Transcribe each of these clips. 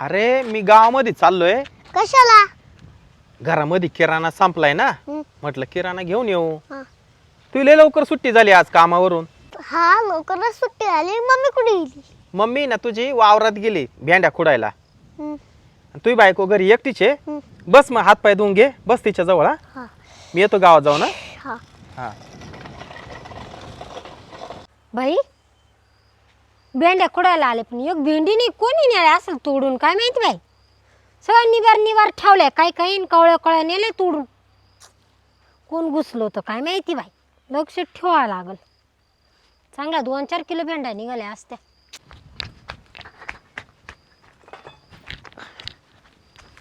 अरे मी गावामध्ये चाललोय. कशाला? घरामध्ये किराणा संपलाय ना. हं, म्हटलं किराणा घेऊन येऊ. हा. तू लय लवकर सुट्टी झाली आज कामावरून. हा लवकरच सुट्टी आली. मम्मी कुठे गेली? मम्मी ना तुझी वावरात गेली भेंड्या खुडायला. हं, तुझी बायको घरी एकटीच आहे. हं, बस मग हात पाय धुवून घे. बस तिच्या जवळ हा. हा. मी येतो गावात जाऊ ना हा. हा. बाई? भेंड्या खुडायला आले पण एक भेंडी नाही कोणी नेले असेल तोडून? काय माहिती बाई? सगळं निवार निवार ठेवलंय काही काही कवळ्या कवळ्या नेले तोडून. कोण घुसलो होतं काय माहिती बाई? लक्ष ठेवावं लागल. चांगल्या दोन चार किलो भेंड्या निघाल्या असत्या.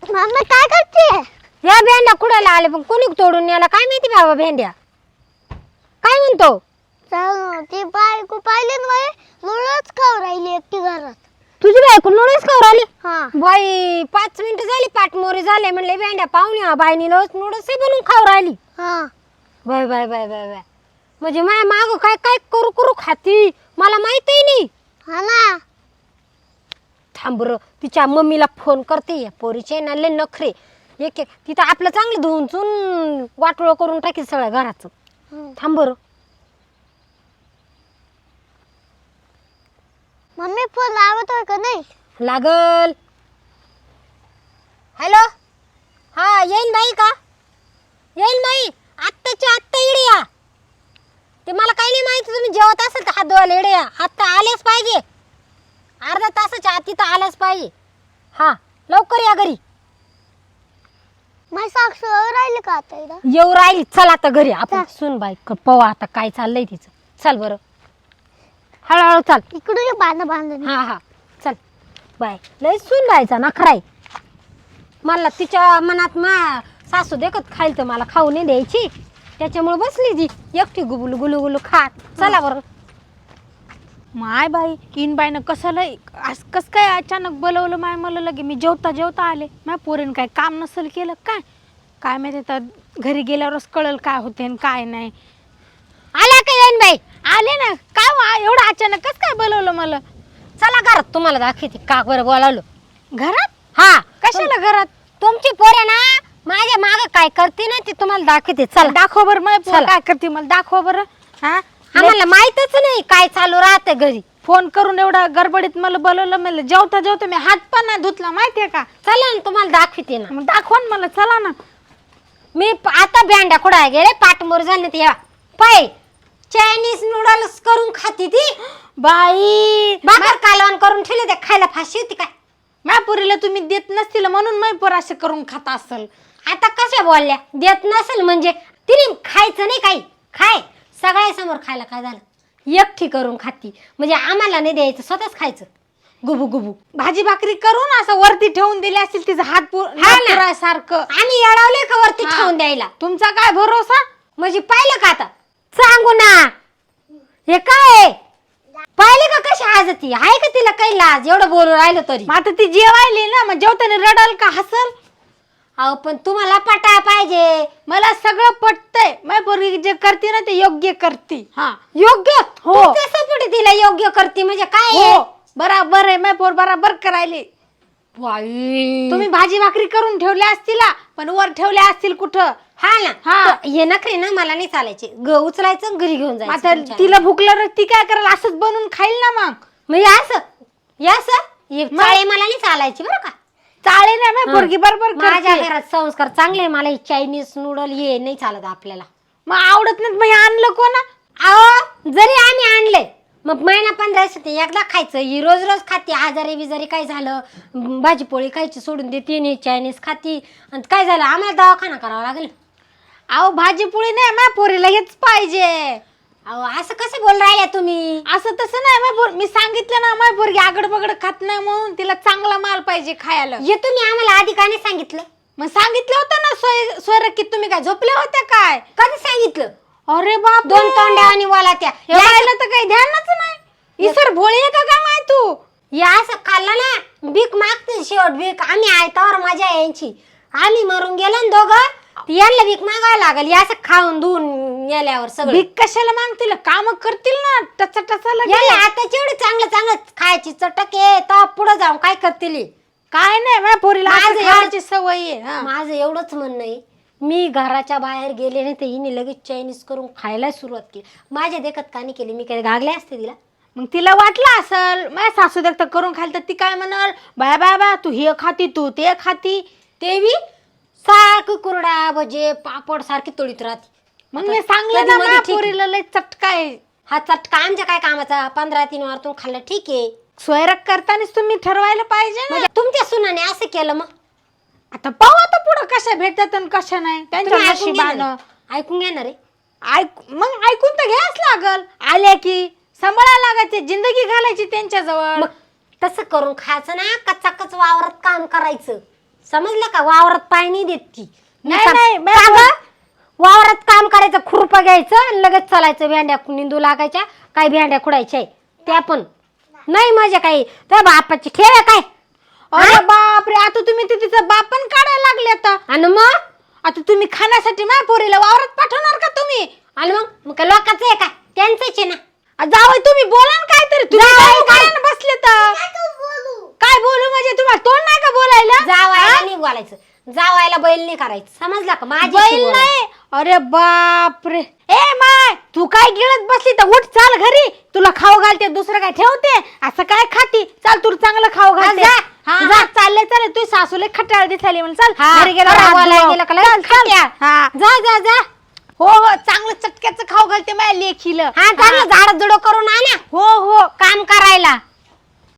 मम्मी काय करते? या भेंड्या खुडायला आले पण कोणी तोडून नेला? काय माहिती बाबा भेंड्या? काय म्हणतो? चल ती बायको पाहिली ना बाई राहिली एकटी घरात. तुझी बायको नोडच खाऊ राहिली हा. बाई पाच मिनिटं झाली पाठमोरी झाले म्हणले भेंड्या पाहुणे हा बाईनी नूडल्स बनवून खाऊ राहिली हा. Bye bye bye bye bye म्हणजे माया माग काय काय करू करू खाती? मला माहितही नाही. हा ना थांब बरं तिच्या मम्मीला फोन करते या पोरीचे ना लय नखरे. एक एक तिथं आपलं चांगलं धुवून चून वाटोळ करून टाकी सगळ्या घराचं. हं. थांब मम्मी फोन लावतोय का नाही? लागल. हॅलो? हा येईन बाई का? येईन बाई. आत्ताच्या आत्ता इडे या. ते मला काही नाही माहिती तुम्ही जेवत असेल तर हात धुवायला इडे या. आत्ता आलेच पाहिजे. अर्धा तासाच्या आत तिथं आलंच पाहिजे. हा लवकर या घरी. माझी साक्षी राहिली का आता इथं? येऊ राहिली. चल आता घरी. आपण सुन बाई पवा आता काय चाललंय तिचं. चल बरं. हळूहळू चाल. इकडून ये बांधा बांधा हा हा. चल. बाय. लय सुन बायचा नखराय मला तिच्या मनात मा सासू देखत खाईल तर मला खाऊ नाही द्यायची. त्याच्यामुळे बसली ती एकटी गुबुलू गुलू गुलू खात. चला बरं. माय बाई इन बाईनं कशाला आज कसं काय अचानक बोलवलं माय मला लगे? मी जेवता जेवता आले. माय पोरीनं काय काम नसेल केलं काय काय माहिती तर घरी गेल्यावरच कळल काय होते आणि काय नाही. आल्या का येईन बाई? आले ना काय एवढं अचानक कसं काय बोलवलं मला? चला घरात तुम्हाला दाखवते का बरं बोलावलं. घरात? हा. कशाला घरात? तुमची पोरे ना माझ्या माग काय करते ना ते तुम्हाला दाखवते चला. दाखव बरं चला. काय करते मला दाखव बरं. हा? आम्हाला माहितच नाही काय चालू राहते घरी. फोन करून एवढं गडबडीत मला बोलवलं मला जेवता जेवता मी हात पण नाही धुतला माहितीये का? चला ना तुम्हाला दाखवते ना. मग दाखव ना मला चला ना. मी प- आता ब्यांड्या कुडाय गेले पाठमोर झाले ते या. पाय. चायनीज नूडल्स करून खाती ती. बाई भाकर कालवण करून ठेवले ते खायला फाशी होती काय? माझ्या पोरीला तुम्ही देत नसतील म्हणून माय पोर असं करून खात असल. आता कशा बोलल्या? देत नसेल म्हणजे तिने खायचं नाही काही. खाय. सगळ्यासमोर खायला काय झालं? एकटी करून खाती. म्हणजे आम्हाला नाही द्यायचं स्वतःच खायचं. गुबू गुबू. भाजी भाकरी करून असं वरती ठेवून दिली असेल तिचं हात पु- हात ना. पुरायसारखं आम्ही येडवले का वरती हा. ठेवून द्यायला? तुमचा काय भरोसा? म्हणजे पाहिलं का आता? सांगू ना. हे काय? पाहिले का कशी आजती? आहे का तिला काही लाज? एवढं बोलून राहिलं तरी. मग आता ती जेवायली ना मग जेवताना रडाल का हसल? अहो पण तुम्हाला पटाय पाहिजे. मला सगळं पटतंय. माझी पोरगी जे करते ना ते योग्य करते. हा. योग्य? हो. तू त्याच्यापुढे तिला योग्य करते? म्हणजे काय आहे? हो. बराबर आहे माझी पोर बराबर करायली. बाई. तुम्ही भाजी भाकरी करून ठेवल्या असतील हा, पण वर ठेवल्या असतील कुठं? हा ना. हा. तर हे नखरे ना मला नाही चालायचे. ग उचलायचं घरी घेऊन जायचं आता तुमच्या. तिला भूक लागली ती काय करायला असंच बनवून खाईल ना मग. म्हणजे असं. हे असं. हे चाळे मला नाही चालायची बरं का. चाळे ना पोरगी बरोबर माझ्या करते. घरात संस्कार चांगले. मला चायनीज नूडल हे नाही चालत आपल्याला. मग आवडत नाही मग हे आणलं कोणा? अहो जरी आम्ही आणले मग महिना पंधरा दिवसात एकदा खायचं. ही रोज रोज खाते. आजारी बिजारी काय झालं? म, भाजीपोळी खायची सोडून देते नाही चायनीज खाती. आणि काय झालं? आम्हाला दवाखाना करावा लागेल. अहो भाजी पोळी नाही माझ्या पोरीला हेच पाहिजे. अहो असं कसं बोल राहिल्या तुम्ही? असं तसं नाही माझ्या पोर मी सांगितलं ना माझ्या पोरगी आगड बगड खात नाही म्हणून तिला चांगला माल पाहिजे खायला. हे तुम्ही आम्हाला आधी का नाही सांगितलं? मग सांगितलं होतं ना सोय सोयरकीत तुम्ही काय झोपल्या होत्या काय? कधी सांगितलं? अरे बाप दोन तोंड्या आणि बोला त्या. यायला तर काही ध्यानच नाही. इसर भोळी आहे का काय माय तू? या असं खाल्लं ना भीक मागते शेवट भीक. आम्ही आयतावर मजा यायची आम्ही मरून गेलो ना दोघं यांना भीक मागावं लागल या असं खाऊन धुवून गेल्यावर सगळं. भीक कशाला मागतील? काम करतील ना? टचा टचा याला आता जेवढं चांगलं चांगलं खायची चटक आहे तर पुढे जाऊन काय करतील? हे? काय नाही माझ्या पोरीला माझं असं एवढं- खायची सवय आहे हा. माझं एवढंच म्हणणं आहे. मी घराच्या बाहेर गेले नाही तर हिने लगेच चायनीज करून खायला सुरुवात केली. माझ्या देखत का नाही केली मी काय गागले असते तिला. मग तिला वाटलं असल माझ्या सासू देखत करून खायला तर ती काय म्हणाल? बाया बाया बाया तू हे खाती तू ते खाती. तेवी सारखं कुरडा भजे पापड सारखी तोडीत राहते. मग मी सांगलं ना माझ्या. पोरीला लय चटका आहे. हा चटका आमच्या काय कामाचा? पंधरा तीन वारतून खाल्लं ठीक आहे. स्वयंपाक करतानाच तुम्ही ठरवायला पाहिजे ना. म्हणजे तुमच्या सुनाने असं केलं मग. आता पाहू आता पुढं कशा भेटतात आणि कशा नाही. त्यांच्या तुम्ही ऐकून घेणार नशिबानं आहे? ऐकून ऐक मग ऐकून तर घ्यायच लागल. आल्या की सांभाळायला लागायचे जिंदगी घालायची त्यांच्याजवळ. मग तसं करून खायचं ना कच्चा कच वावरात काम करायचं. समजलं का? वावरात पाय नाही देत ती. नाही, का- नाही, का मॅम. गं? वावरात काम करायचं खुरप घ्यायचं आणि लगेच चालायचं भेंड्या निंदू लागायच्या काही भेंड्या खुडायच्या त्या पण. नाही माझ्या काही. त्या बापाची ठेव आहे काय? अरे बापरे आता तुम्ही ते तिचा बाप पण काढायला लागले आता. आणि मग? आता तुम्ही खाण्यासाठी माझ्या पोरीला वावरात पाठवणार का तुम्ही? आणि मग? मग काय लोकांचं आहे काय त्यांचंच आहे ना. जावय तुम्ही बोला ना काहीतरी. तुम्ही जावई काय? काय? बसले तर काय बोलू म्हणजे तुम्हाला तोंड नाही का बोलायला? जावायला नाही बोलायचं. जावायला बैल नाही करायचं. समजला का? माझी बैल नाही. अरे बापरे. ए माय तू काय गिळत बसली तर उठ चाल घरी. तुला खाऊ घालते दुसरं काय ठेवते? असं काय खाती? चाल तुला चांगलं खाऊ घालते. जा, हा जा. जा चालले चालले. तू सासूले खट्याळ दिसायली म्हणून. चाल हा, घरी गेला बोलायला का चल, चल. खट्याळ. हा. जा जा जा. हो हो चांगलं चटक्याचं खाऊ घालते माझ्या लेखीला. हा चांगलं झाड जुडो करून आणा हो हो. काम करायला.